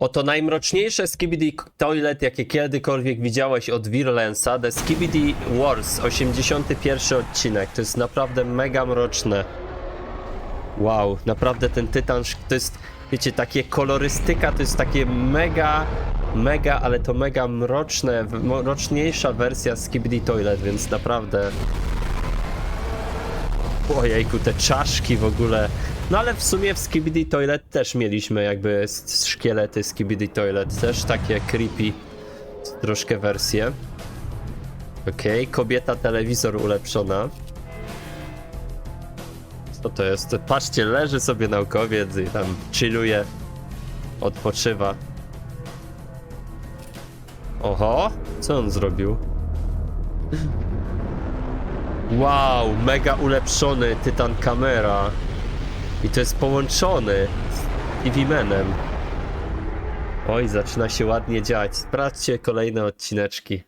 Oto najmroczniejsze Skibidi Toilet, jakie kiedykolwiek widziałeś od Virulensa, The Skibidi Wars, 81 odcinek. To jest naprawdę mega mroczne. Wow, naprawdę ten tytan, to jest, wiecie, takie kolorystyka, to jest takie mega, mega, ale to mega mroczne, mroczniejsza wersja Skibidi Toilet, więc naprawdę... Ojejku, te czaszki w ogóle. No ale w sumie w Skibidi Toilet też mieliśmy jakby szkielety Skibidi Toilet, też takie creepy troszkę wersje. Okej, kobieta telewizor ulepszona. Co to jest? Patrzcie, leży sobie naukowiec i tam chilluje, odpoczywa. Oho, co on zrobił? Wow, mega ulepszony Tytan Camera. I to jest połączony z TV-menem. Oj, zaczyna się ładnie działać. Sprawdźcie kolejne odcineczki.